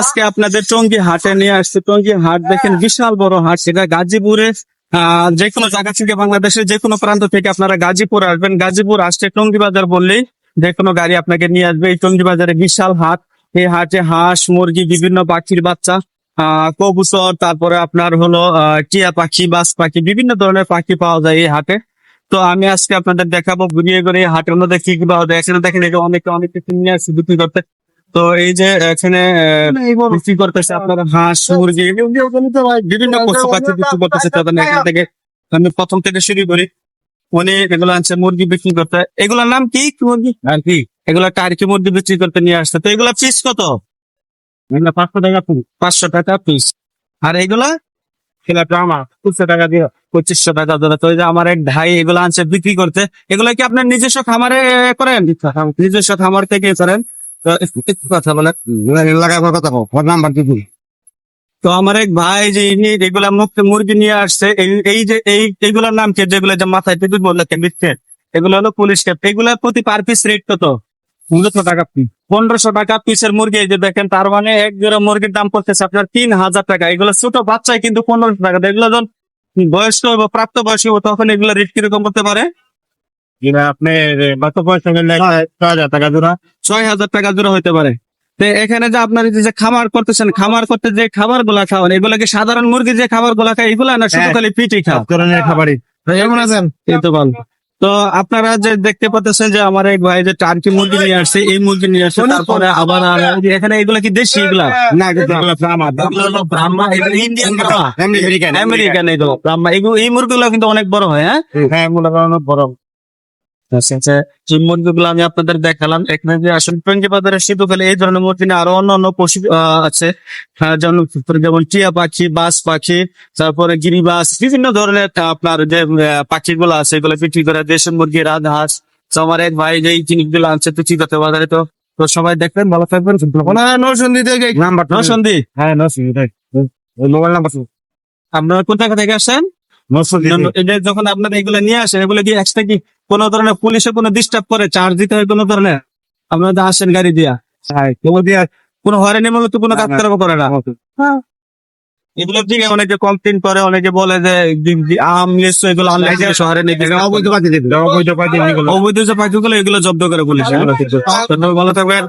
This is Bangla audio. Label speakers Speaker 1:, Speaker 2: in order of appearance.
Speaker 1: আজকে আপনাদের টঙ্গী হাটে নিয়ে আসছে। টঙ্গী হাট দেখেন বিশাল বড় হাট। সেটা গাজীপুরে যে কোনো জায়গা থেকে বাংলাদেশের যে কোনো প্রান্ত থেকে আপনারা গাজীপুর আসবেন। গাজীপুর আসছে টঙ্গী বাজার বললেই যে কোনো গাড়ি আপনাকে নিয়ে আসবে। এই টঙ্গী বাজারে বিশাল হাট। এই হাটে হাঁস, মুরগি, বিভিন্ন পাখির বাচ্চা আহ তারপরে আপনার হলো টিয়া পাখি, বাস পাখি, বিভিন্ন ধরনের পাখি পাওয়া যায় এই হাটে। তো আমি আজকে আপনাদের দেখাবো, ঘুরিয়ে ঘুরে হাটের মধ্যে কি কি পাওয়া যায়। এখানে দেখেন এটা অনেকে, অনেক কিছু নিয়ে আসছে বিক্রি করতে। তো এই যে এখানে বিক্রি করতেছে আপনার হাঁস মুরগি বিভিন্ন পশু পাখি বিক্রি করতেছে তাদের এখান থেকে আমি প্রথম থেকে শুরু করি। উনি এগুলো আনছে মুরগি বিক্রি করতে। এগুলোর নাম কি? মুরগি? আর কি? এগুলা টার্কি মুরগি বিক্রি করতে নিয়ে আসছে। তো এগুলা পিস কত? এগুলা পাঁচশো টাকা পিস পাঁচশো টাকা পিস আর এগুলা? এগুলা আমার পঁচিশশো টাকা দিয়ে। পঁচিশশো টাকা ধরে। তো এই যে আমার এক ভাই এগুলো আনছে বিক্রি করতে। এগুলা কি আপনার নিজস্ব খামারে করেন? নিজস্ব খামার থেকে করেন? কথা বলেন
Speaker 2: লাগাবার কথা কো নাম্বার দিবি।
Speaker 1: তো আমার এক ভাই যে ইনি এগুলা মুক্ত মুরগি নিয়ে আসছে এই- যে এই এইগুলোর নাম কি? যেগুলো যে মাথায় টুপি বললে দিচ্ছে এগুলো হলো পুলিশ ক্যাপ এগুলা প্রতি পার পিস রেট কত? পনেরোশো টাকা পিস পনেরোশো টাকা পিসের মুরগি এই যে দেখেন তার মানে এক জোড়া মুরগির দাম পড়তেছে আপনার তিন হাজার টাকা। এগুলো ছোট বাচ্চায় কিন্তু পনেরোশো টাকা। এগুলো যখন বয়স্ক প্রাপ্ত বয়স্ক হব তখন এগুলো রেট কীরকম করতে পারে?
Speaker 2: আপনি গত পয়সা গেলে ছয় হাজার টাকা জোড়া।
Speaker 1: ছয় হাজার টাকা জোড়া হতে পারে। তো এখানে যে আপনার যে খামার করতেছেন খামার করতে যে খাবারগুলা খাওয়ান এগুলা কি সাধারণ মুরগি যে খাবারগুলা খায় এগুলা না শুধু
Speaker 2: হ্যাঁ।
Speaker 1: খালি পিঠি খাও
Speaker 2: সব খাবারই।
Speaker 1: কেমন আছেন? এই তো ভালো। তো আপনারা যে দেখতে পাচ্ছেন যে আমার এক ভাই যে টার্কি মুরগি নিয়ে আসছে এই মুরগি নিয়ে আসছে তারপরে আবার এখানে এগুলা কি দেশি এগুলা?
Speaker 2: না
Speaker 1: ব্রাহ্মা ইন্ডিয়ান
Speaker 2: আমেরিকান
Speaker 1: আমেরিকান এই ব্রাহ্মা এই মুরগিগুলো কিন্তু অনেক বড় হয় হ্যাঁ?
Speaker 2: হ্যাঁ বড়।
Speaker 1: যে মুরগিগুলো আমি আপনাদের দেখালাম। এখানে যে আসলে টঙ্গি বাজারে শীতকালে এই ধরনের মুরগি আরও অন্য অন্য পশু আছে। যেমন যেমন টিয়া পাখি বাস পাখি তারপরে গিরিবাস বিভিন্ন ধরনের আপনার যে পাখিগুলো আছে এগুলো বিক্রি করে দেশের মুরগি রাজহাঁস আমার এক ভাই যে জিনিসগুলো আনছে তো চিকাতে বাজারে তো তো সবাই দেখবেন ভালো থাকবেন। নরসন্দি থেকে
Speaker 2: নাম্বার
Speaker 1: নরসন্দি
Speaker 2: হ্যাঁ মোবাইল নাম্বার
Speaker 1: আপনারা কোন জায়গা থেকে আসেন? যখন আপনারা এগুলো নিয়ে আসেন এগুলো কি এক্সট্রা কি? কোনো ধরনের পুলিশে কোনো ডিস্টার্ব করে চার্জ দিতে হয় কোনো ধরনের? আপনারা আসেন গাড়ি দিয়া।
Speaker 2: হ্যাঁ দিয়ে
Speaker 1: কোনো হয়রানি মূলত কোনো কাজ করে না? এগুলো ঠিক অনেকে কমপ্লেন করে অনেকে বলে যে আম লিচু এগুলো আনলে শহরে
Speaker 2: এটা অবৈধ পাতি দিবি অবৈধ
Speaker 1: যে পাখিগুলো এগুলো জব্দ করে পুলিশ। তো ভালো থাকবেন।